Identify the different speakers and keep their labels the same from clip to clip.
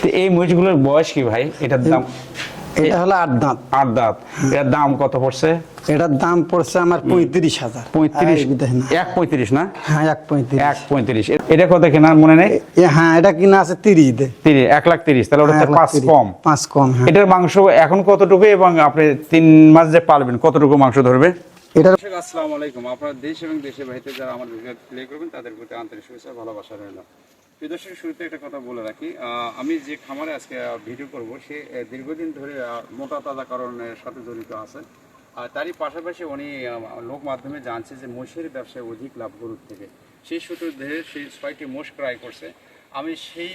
Speaker 1: তো এই মহিষগুলোর বয়স কি ভাই? এটার দাম?
Speaker 2: এটা হলো আট দাঁত।
Speaker 1: আট দাঁত। এটার দাম কত পড়ছে?
Speaker 2: এটার দাম পড়ছে আমার পঁয়ত্রিশ হাজার।
Speaker 1: পঁয়ত্রিশ। এক পঁয়ত্রিশ না?
Speaker 2: হ্যাঁ এক পঁয়ত্রিশ।
Speaker 1: এক পঁয়ত্রিশ। এটা কত কেনার মনে নেই?
Speaker 2: হ্যাঁ এটা কিনা আছে তিরিশ দে।
Speaker 1: তিরিশ এক লাখ তিরিশ। তাহলে ওটা
Speaker 2: হ্যাঁ,
Speaker 1: পাঁচ কম।
Speaker 2: পাঁচ কম হ্যাঁ।
Speaker 1: এটার মাংস এখন কতটুকু এবং আপনি তিন মাস যে পালবেন কতটুকু মাংস ধরবে?
Speaker 2: এটার
Speaker 1: দর্শক আসসালামু আলাইকুম। আপনারা দেশ এবং দেশের বাইরে যারা আমার ভিডিও প্লে করবেন তাদের প্রতি আন্তরিক শুভেচ্ছা ভালোবাসা রইল। প্রিয় দর্শক শুরুতে একটা কথা বলে রাখি। আমি যে খামারে আজকে ভিডিও করব, সে দীর্ঘদিন ধরে মোটা তাজাকরণের সাথে জড়িত আছে। আর তারই পাশাপাশি উনি লোক মাধ্যমে জানছে যে মোষের ব্যবসায় অধিক লাভ গরুর থেকে। সেই সূত্র ধরে সেই ছয়টি মোষ ক্রয় করছে। আমি সেই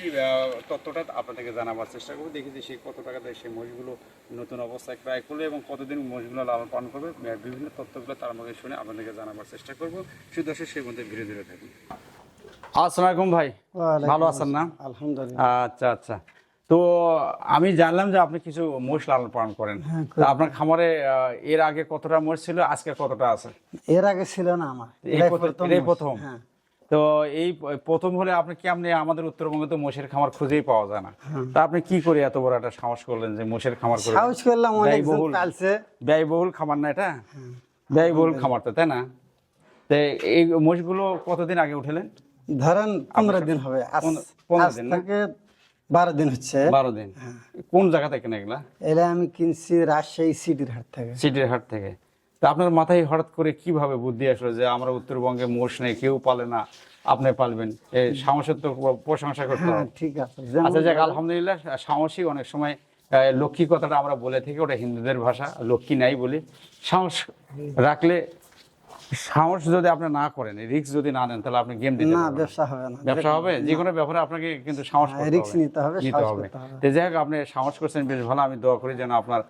Speaker 1: তথ্যটা আপনাদেরকে জানাবার চেষ্টা করব। দেখি যে সেই কত টাকা দেয় সেই মোষগুলো নতুন অবস্থায় ক্রয় করবে এবং কতদিন মোষগুলো লালন পালন করবে বিভিন্ন তথ্যগুলো তার মধ্যে শুনে আপনাদেরকে জানাবার চেষ্টা করব। শুধু দর্শক সেই মধ্যে ধীরে ধীরে থাকি আসসালামু ভাই। ভালো আছেন না?
Speaker 2: আলহামদুলিল্লাহ।
Speaker 1: আচ্ছা আচ্ছা। তো আমি জানলাম যে আপনি কিছু মোষ লালন পালন করেন।
Speaker 2: হ্যাঁ,
Speaker 1: আপনার খামারে এর আগে কতটা মোষ ছিল আজকে কতটা আছে?
Speaker 2: এর আগে ছিল না আমার।
Speaker 1: এই প্রথম-
Speaker 2: হ্যাঁ।
Speaker 1: তো এই প্রথম হলে আপনি কেমনে আমাদের উত্তরবঙ্গে তো মোষের খামার খুঁজেই পাওয়া যায় না? তা আপনি কি করে এত বড় একটা সাহস করলেন যে মোষের খামার করে?
Speaker 2: সাহস করলাম
Speaker 1: ব্যয়বহুল। ব্যয়বহুল খামার না এটা? ব্যয়বহুল খামার তো তাই না? তো এই মোষগুলো কতদিন আগে উঠেলেন?
Speaker 2: ধরেন পনেরো দিন হবে।
Speaker 1: পনেরো- পনেরো দিন
Speaker 2: থেকে বারো দিন হচ্ছে।
Speaker 1: বারো দিন। কোন জায়গা থেকে কেন এগুলা?
Speaker 2: এলে আমি কিনছি রাজশাহী সিটির হাট থেকে।
Speaker 1: সিটির হাট থেকে। তা আপনার মাথায় হঠাৎ করে কীভাবে বুদ্ধি আসলো যে আমরা উত্তরবঙ্গে মোষ নেই কেউ পালে না আপনি পালবেন? এই সাহসের তো প্রশংসা করতে
Speaker 2: হ্যাঁ
Speaker 1: হবে।
Speaker 2: ঠিক আছে
Speaker 1: আচ্ছা যাক আলহামদুলিল্লাহ সাহসী অনেক সময় লক্ষ্মী কথাটা আমরা বলে থাকি ওটা হিন্দুদের ভাষা লক্ষ্মী নাই বলি। সাহস রাখলে সাহস যদি আপনি না করেন রিস্ক যদি না নেন তাহলে আপনি গেম দিতে
Speaker 2: না ব্যবসা হবে না।
Speaker 1: ব্যবসা হবে? যে কোনো ব্যাপারে আপনাকে কিন্তু সাহস
Speaker 2: হ্যাঁ,
Speaker 1: করতে
Speaker 2: risk
Speaker 1: হবে।
Speaker 2: নিতে হবে,
Speaker 1: নিতে
Speaker 2: সাহস
Speaker 1: হবে। তো যাই হোক আপনি সাহস করছেন বেশ ভালো। আমি দোয়া করি যেন আপনার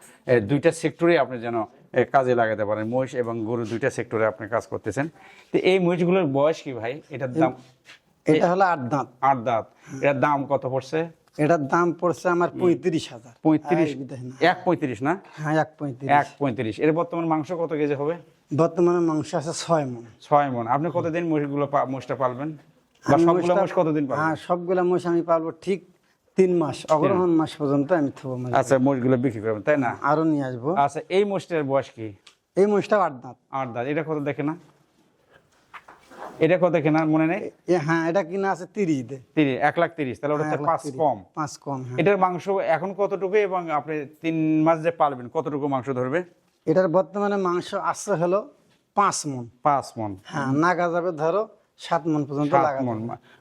Speaker 1: দুইটা সেক্টরে আপনি যেন কাজে লাগাতে পারেন। মহিষ এবং গরু দুইটা সেক্টরে আপনি কাজ করতেছেন। তো এই মহিষগুলোর বয়স কি ভাই? এটার দাম
Speaker 2: এটা হলো আট দাঁত।
Speaker 1: আট দাঁত। এটার দাম কত পড়ছে?
Speaker 2: এটার দাম পড়ছে আমার পঁয়ত্রিশ হাজার।
Speaker 1: পঁয়ত্রিশ। এক পঁয়ত্রিশ না?
Speaker 2: হ্যাঁ এক পঁয়ত্রিশ।
Speaker 1: এক পঁয়ত্রিশ। এর বর্তমান মাংস কত কেজি হবে?
Speaker 2: বর্তমানে মাংস আছে ছয় মন
Speaker 1: ছয় মন আপনি কতদিন মহিষগুলো মোষটা পালবেন? বা সবগুলো মোষ কতদিন পালবেন?
Speaker 2: হ্যাঁ সবগুলা মোষ আমি পালবো ঠিক তিন মাস অগ্রহণ মাস। পর্যন্ত আমি থবো
Speaker 1: আচ্ছা মোষগুলো বিক্রি করবেন তাই না?
Speaker 2: আরও নিয়ে আসব।
Speaker 1: আচ্ছা এই মোষটার বয়স কি?
Speaker 2: এই মোষটা আট দাঁত।
Speaker 1: আট দাঁত। এটা কত দেখে না? এটা কত দেখে না? মনে নেই?
Speaker 2: হ্যাঁ এটা কিনা আছে তিরিশ
Speaker 1: তিরিশ এক লাখ তিরিশ তাহলে ওটা
Speaker 2: হ্যাঁ,
Speaker 1: পাঁচ কম।
Speaker 2: পাঁচ কম হ্যাঁ।
Speaker 1: এটার মাংস এখন কতটুকু এবং আপনি তিন মাস যে পালবেন কতটুকু মাংস ধরবে?
Speaker 2: এটার বর্তমানে মাংস আসছে হলো পাঁচ মন
Speaker 1: পাঁচ মন
Speaker 2: হ্যাঁ নাগা যাবে ধরো সাত মন পর্যন্ত
Speaker 1: মন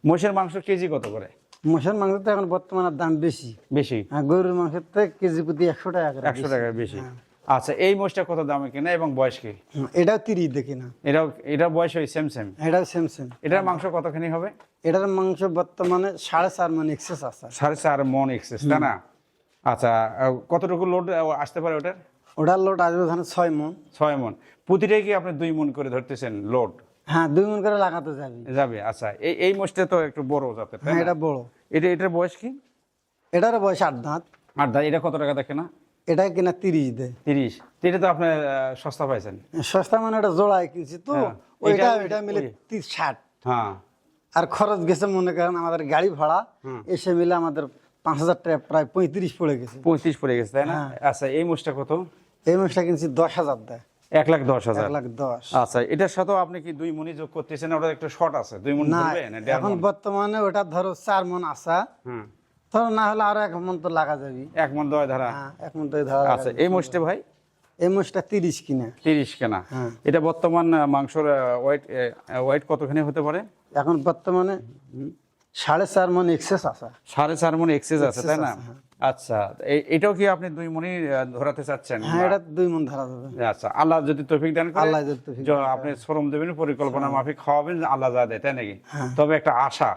Speaker 1: মোষের মাংস কেজি কত করে?
Speaker 2: মোষের মাংস তো এখন বর্তমানে দাম বেশি।
Speaker 1: বেশি?
Speaker 2: হ্যাঁ গরুর মাংসের থেকে কেজি প্রতি একশো টাকা করে
Speaker 1: একশো টাকা বেশি। আচ্ছা এই মোষটা কত দামে কিনা এবং বয়স কি?
Speaker 2: এটাও তিরিশ দেখি না।
Speaker 1: এটাও এটার বয়স ওই সেম সেম
Speaker 2: এটাও সেম সেম
Speaker 1: এটার মাংস কতখানি হবে?
Speaker 2: এটার মাংস বর্তমানে সাড়ে চার মন এক্সেস আছে।
Speaker 1: সাড়ে চার মন এক্সেস তাই না? আচ্ছা কতটুকু লোড আসতে পারে ওটার?
Speaker 2: ওটার লোড আসবে ধরেন ছয় মন
Speaker 1: ছয় মন প্রতিটাই কি আপনি দুই মন করে ধরতেছেন লোড
Speaker 2: হ্যাঁ দুই মন করে লাগাতে যাবি।
Speaker 1: যাবে আচ্ছা। এই এই মোষটা তো একটু বড় তাই
Speaker 2: হ্যাঁ এটা বড়।
Speaker 1: এটা এটার বয়স কি?
Speaker 2: এটার বয়স আট দাঁত।
Speaker 1: আর দা এটা কত টাকা দেখে না?
Speaker 2: এটা কিনা তিরিশ দেয়
Speaker 1: তিরিশ। এটা তো আপনি সস্তা পাইছেন।
Speaker 2: সস্তা মানে এটা জোড়ায় কিনছি তো।
Speaker 1: হ্যাঁ,
Speaker 2: ওইটা
Speaker 1: এটা-
Speaker 2: মিলে তিরিশ ষাট।
Speaker 1: হ্যাঁ।
Speaker 2: আর খরচ গেছে মনে করেন আমাদের গাড়ি ভাড়া। এসে মিলে আমাদের পাঁচ হাজার টাকা প্রায় পঁয়ত্রিশ পড়ে গেছে।
Speaker 1: পঁয়ত্রিশ পড়ে গেছে তাই না?
Speaker 2: হ্যাঁ।
Speaker 1: আচ্ছা এই মোষটা কত?
Speaker 2: এই মাসটা কিনছি দশ হাজার দেয়।
Speaker 1: এক লাখ দশ হাজার।
Speaker 2: লাখ দশ।
Speaker 1: আচ্ছা এটার সাথেও আপনি কি দুই মনি যোগ করতেছেন? ওটা একটু শর্ট আছে। দুই মন
Speaker 2: এখন বর্তমানে ওটা ধরো চার মন আসা ধরো না হলে আরও এক মন তো লাগা যাবি।
Speaker 1: এক মন দয় ধারা?
Speaker 2: হ্যাঁ এক মন তো ধরা
Speaker 1: আচ্ছা এই মোষটা ভাই?
Speaker 2: এই তিরিশ কিনা।
Speaker 1: তিরিশ কেনা।
Speaker 2: হ্যাঁ।
Speaker 1: এটা বর্তমান মাংসর ওয়েট ওয়েট কতখানি হতে পারে?
Speaker 2: এখন বর্তমানে সাড়ে চার মন এক্সেস আসা
Speaker 1: সাড়ে চার মন এক্সেস আছে তাই না? আচ্ছা এটাও কি আপনি দুই মনি ধরাতে চাচ্ছেন?
Speaker 2: হ্যাঁ এটা দুই মন ধরা যাবে।
Speaker 1: আচ্ছা আল্লাহ যদি তৌফিক দান করে
Speaker 2: আল্লাহ যদি তৌফিক
Speaker 1: আপনি শ্রম দেবেন পরিকল্পনা মাফিক খাওয়াবেন আল্লাহ যা দেয় তাই নাকি? তবে একটা আশা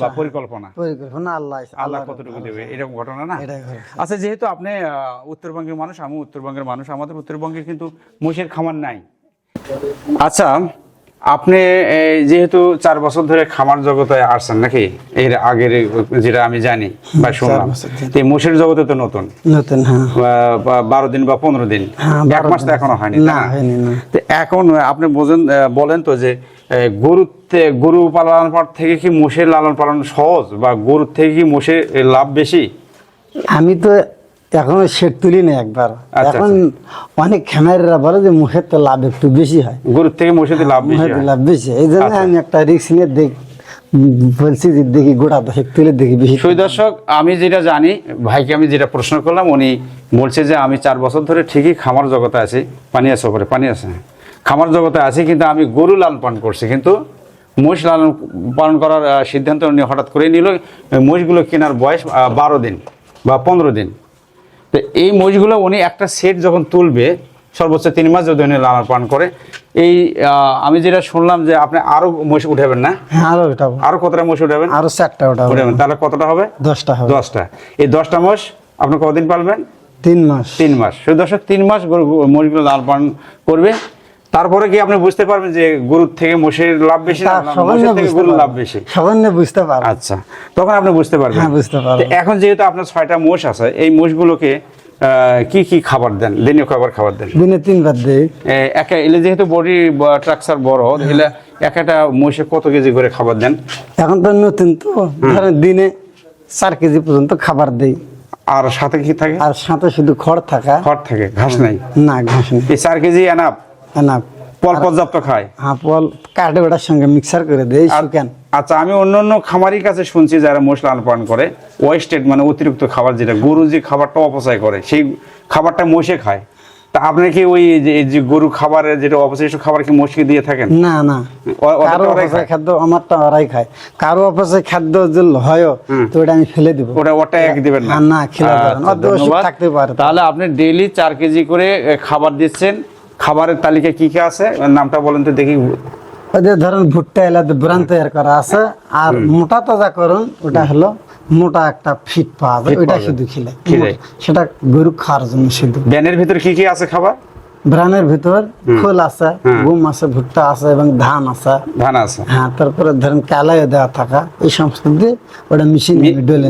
Speaker 1: বা পরিকল্পনা।
Speaker 2: পরিকল্পনা আল্লাহ
Speaker 1: আল্লাহ কতটুকু দেবে? এরকম ঘটনা না? আচ্ছা যেহেতু আপনি উত্তরবঙ্গের মানুষ আমি উত্তরবঙ্গের মানুষ আমাদের উত্তরবঙ্গে কিন্তু মহিষের খামার নাই। আচ্ছা আপনি যেহেতু চার বছর ধরে খামার জগতে আসছেন নাকি? এর আগের যেটা আমি জানি বা শুনলাম। এই মহিষের জগতে তো নতুন।
Speaker 2: নতুন হ্যাঁ।
Speaker 1: বারো দিন বা পনেরো দিন।
Speaker 2: হ্যাঁ,
Speaker 1: এক মাস তো এখনও হয়নি
Speaker 2: না,
Speaker 1: এখন আপনি বোঝেন বলেন তো যে এ, গরুর গরু পালন পালন থেকে কি মোষের লালন পালন সহজ বা গরুর থেকে কি মোষের লাভ বেশি?
Speaker 2: আমি তো এখনও সেট তুলি না একবার।
Speaker 1: আচ্ছা,
Speaker 2: এখন অনেক খামারিরা বলে যে মুখের তো লাভ একটু বেশি হয়।
Speaker 1: গরুর থেকে মহিষের লাভ বেশি হয়।
Speaker 2: লাভ বেশি এই জন্য
Speaker 1: আচ্ছা।
Speaker 2: আমি একটা রিক্স নিয়ে দেখ বলছি যে দেখি গোটা দশেক তুলে দেখি বেশি।
Speaker 1: সুই দর্শক আমি যেটা জানি ভাইকে আমি যেটা প্রশ্ন করলাম উনি বলছে যে আমি চার বছর ধরে ঠিকই খামার জগতে আছি পানি আছে ওপরে পানি আছে। খামার জগতে আছি কিন্তু আমি গরু লালন পালন করছি কিন্তু মহিষ লালন পালন করার সিদ্ধান্ত উনি হঠাৎ করে নিল মহিষগুলো কেনার বয়স বারো দিন বা পনেরো দিন। তো এই মহিষগুলো উনি একটা সেট যখন তুলবে সর্বোচ্চ তিন মাস যদি উনি লালন পান করে এই আমি যেটা শুনলাম যে আপনি আরও মহিষ উঠাবেন না?
Speaker 2: হ্যাঁ আরও উঠাবো।
Speaker 1: আরও কতটা মহিষ উঠাবেন?
Speaker 2: আরও চারটা উঠাবো।
Speaker 1: উঠাবেন। তাহলে কতটা হবে?
Speaker 2: দশটা হবে।
Speaker 1: দশটা। এই দশটা মাস আপনি কতদিন পালবেন?
Speaker 2: তিন মাস।
Speaker 1: তিন মাস। শুধু দর্শক তিন মাস গরু মহিষগুলো লাল পালন করবে। তারপরে কি আপনি বুঝতে পারবেন যে গরুর থেকে মোষের লাভ বেশি না মোষের থেকে গরুর লাভ বেশি?
Speaker 2: না বুঝতে পারবে।
Speaker 1: আচ্ছা তখন আপনি বুঝতে পারবেন।
Speaker 2: হ্যাঁ, বুঝতে পারব।
Speaker 1: তো এখন যেহেতু আপনার ছয়টা মোষ আছে এই মোষগুলোকে কি কি খাবার দেন? দিনীয় খাবার খাবার দেন?
Speaker 2: দিনে তিনবার দেই।
Speaker 1: একা এলে যেহেতু বডি স্ট্রাকচার বড় একটা মোষে কত কেজি করে খাবার দেন?
Speaker 2: এখন তো নতুন তো। দিনে চার কেজি পর্যন্ত খাবার দেই।
Speaker 1: আর সাথে কি থাকে?
Speaker 2: আর সাথে শুধু খড় থাকা।
Speaker 1: খড় থাকে ঘাস নাই?
Speaker 2: না ঘাস নেই।
Speaker 1: এই চার কেজি এনাপ
Speaker 2: না।
Speaker 1: পল পর্যাপ্ত খায়?
Speaker 2: হাঁ পল কাটে ওটার সঙ্গে মিক্সার করে দেই শুকান।
Speaker 1: আচ্ছা আমি অন্য অন্য খামারির কাছে শুনছি যারা মোষ লালন পালন করে ওয়েস্টেড মানে অতিরিক্ত খাবার যেটা গরু যে খাবারটা অপচয় করে সেই খাবারটা মোষে খায়। তা আপনি কি ওই যে যে গরু খাবারের যেটা অপশিষ্ট খাবার কি মোষকে দিয়ে থাকেন?
Speaker 2: না না।
Speaker 1: কারও
Speaker 2: অপচয়। খাদ্য আমারটা ওরাই খায়। কারও অপচয় খাদ্য যদি হয় তো ওটা আমি ফেলে দিব।
Speaker 1: ওটা ওটা এক দিবেন না।
Speaker 2: হ্যাঁ, না, খেলে।
Speaker 1: আচ্ছা।
Speaker 2: থাকতে পারে।
Speaker 1: তাহলে আপনি ডেইলি চার কেজি করে খাবার দিচ্ছেন। খাবারের তালিকা কি কি আছে? নামটা বলেন তো দেখি।
Speaker 2: ধরেন ভুট্টা এলাতে ব্রান তৈরি করা আছে আর মোটা তাজা করুন ওটা হলো মোটা একটা ফিট পাওয়া যায় ওইটা শুধু খেলে। সেটা গরু খাওয়ার জন্য শুধু
Speaker 1: ব্যানের ভিতরে কি কি আছে খাবার?
Speaker 2: ব্রানের ভিতর খোল আছে গম আছে ভুট্টা আছে এবং ধান আছে।
Speaker 1: ধান আছে।
Speaker 2: হ্যাঁ তারপরে ধরেন কালাই দেওয়া থাকা এই সমস্ত দিয়ে ওটা মেশিন ডলে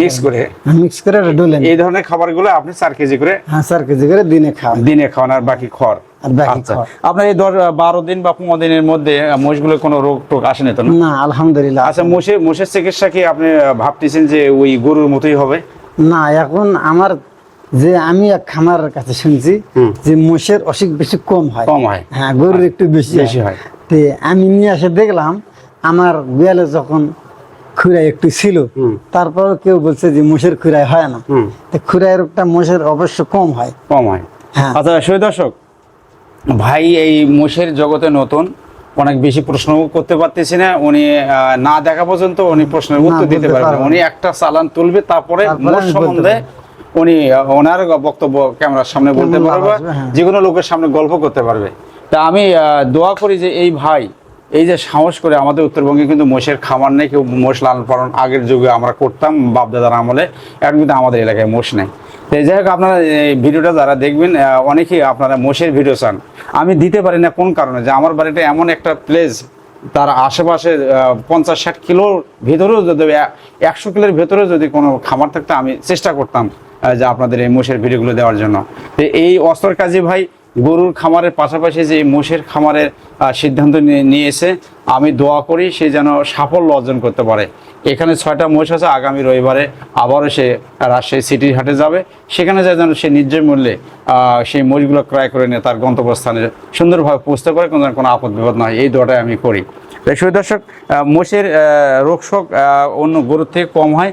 Speaker 1: mix করে?
Speaker 2: মিক্স করে ওটা ডলে
Speaker 1: এই ধরনের খাবারগুলো আপনি চার কেজি করে
Speaker 2: হ্যাঁ চার কেজি করে দিনে
Speaker 1: দিনে খাওয়ান আর বাকি খড়। আচ্ছা। আপনার এই দশ বারো দিন বা পনেরো দিনের মধ্যে মোষগুলো কোনো রোগ টোগ আসেনি তো না?
Speaker 2: না আলহামদুলিল্লাহ
Speaker 1: আচ্ছা মোষের মোষের চিকিৎসা কি আপনি ভাবতেছেন যে ওই গরুর মতোই হবে?
Speaker 2: না এখন আমার যে আমি এক খামারের কাছে শুনছি যে মোষের অসুখ বেশি কম হয়।
Speaker 1: কম হয়।
Speaker 2: হ্যাঁ গরুর একটু বেশি
Speaker 1: বেশি হয়।
Speaker 2: তে আমি নিয়ে এসে দেখলাম আমার বিয়ালে যখন খুরাই একটু ছিল তারপর কেউ বলছে যে মোষের খুরাই হয় না। তো খুরাই রোগটা মোষের অবশ্য কম হয়।
Speaker 1: কম হয়।
Speaker 2: হ্যাঁ।
Speaker 1: আচ্ছা সুই দর্শক ভাই এই মোষের জগতে নতুন অনেক বেশি প্রশ্ন করতে পারতেছি না উনি না দেখা পর্যন্ত উনি প্রশ্নের উত্তর দিতে পারবেন উনি একটা চালান তুলবে তারপরে
Speaker 2: তারপরে
Speaker 1: মোষ সম্বন্ধে উনি ওনার বক্তব্য ক্যামেরার সামনে বলতে পারবে
Speaker 2: হ্যাঁ।
Speaker 1: যে কোনো লোকের সামনে গল্প করতে পারবে। তা আমি দোয়া করি যে এই ভাই এই যে সাহস করে আমাদের উত্তরবঙ্গে কিন্তু মোষের খামার নেই কেউ মোষ লালন পালন আগের যুগে আমরা করতাম বাপদাদার আমলে এখন কিন্তু আমাদের এলাকায় মোষ নেই। তো যাই হোক আপনারা এই ভিডিওটা যারা দেখবেন অনেকেই আপনারা মোষের ভিডিও চান। আমি দিতে পারি না কোন কারণে? যে আমার বাড়িটা এমন একটা প্লেস তার আশেপাশে পঞ্চাশ ষাট কিলোর ভেতরেও যদি একশো কিলোর ভেতরেও যদি কোনো খামার থাকতো, আমি চেষ্টা করতাম যে আপনাদের এই মোষের ভিডিওগুলো দেওয়ার জন্য। এই অস্ত্র কাজী ভাই গরুর খামারের পাশাপাশি যে মোষের খামারের সিদ্ধান্ত নিয়ে নিয়েছে আমি দোয়া করি সে যেন সাফল্য অর্জন করতে পারে। এখানে ছয়টা মোষ আছে আগামী রবিবারে আবারও সে রাজশাহী সিটির হাটে যাবে। সেখানে যায় যেন সে ন্যায্য মূল্যে সেই মোষগুলো ক্রয় করে নিয়ে তার গন্তব্যস্থানে সুন্দরভাবে পৌঁছতে পারে কোনো কোনো আপদ বিপদ নয় এই দোয়াটাই আমি করি। তাই সুই দর্শক মোষের আহ, রোগশোক আহ, অন্য গরুর থেকে কম হয়।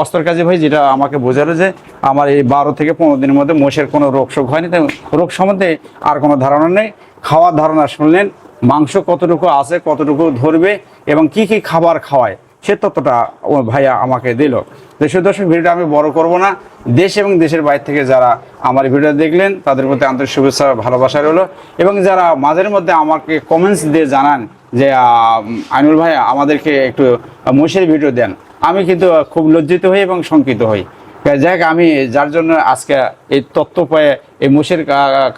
Speaker 1: অস্তর কাজী ভাই, যেটা আমাকে বোঝালো যে আমার এই বারো থেকে পনেরো দিনের মধ্যে মোষের কোনো রোগশোক হয়নি, তাই রোগ সম্বন্ধে আর কোনো ধারণা নেই। খাওয়ার ধারণা শুনলেন, মাংস কতটুকু আছে, কতটুকু ধরবে এবং কি কি খাবার খাওয়ায়, সে তত্ত্বটা ও ভাইয়া আমাকে দিল। দেশের দর্শক, ভিডিওটা আমি বড় করব না। দেশ এবং দেশের বাইরে থেকে যারা আমার ভিডিও দেখলেন, তাদের প্রতি আন্তরিক শুভেচ্ছা ভালোবাসা রইল। এবং যারা মাঝের মধ্যে আমাকে কমেন্টস দিয়ে জানান যে আইনুল ভাই, আমাদেরকে একটু মশের ভিডিও দেন। আমি কিন্তু খুব লজ্জিত হই এবং শঙ্কিত হই। যাই আমি যার জন্য আজকে এই তথ্য পেয়ে এই মোষের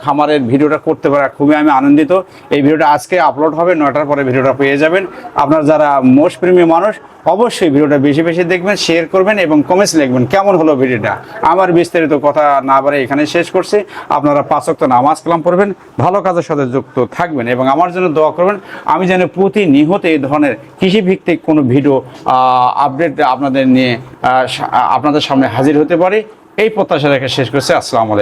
Speaker 1: খামারের ভিডিওটা করতে পারা খুবই আমি আনন্দিত। এই ভিডিওটা আজকে আপলোড হবে, নয়টার পরে ভিডিওটা পেয়ে যাবেন। আপনার যারা মোষ প্রেমী মানুষ, অবশ্যই ভিডিওটা বেশি বেশি দেখবেন শেয়ার করবেন এবং কমেন্টস লিখবেন, কেমন হলো ভিডিওটা? আমার বিস্তারিত কথা না বারে এখানে শেষ করছি। আপনারা পাঁচক্ত নামাজ কালাম পড়বেন, ভালো কাজের সাথে যুক্ত থাকবেন এবং আমার জন্য দোয়া করবেন। আমি যেন প্রতিনিয়ত এই ধরনের কৃষিভিত্তিক কোনো ভিডিও আপডেট আপনাদের নিয়ে আপনাদের সামনে হাজির হতে পারি। এই প্রত্যাশা রেখে শেষ করছে। আসসালামু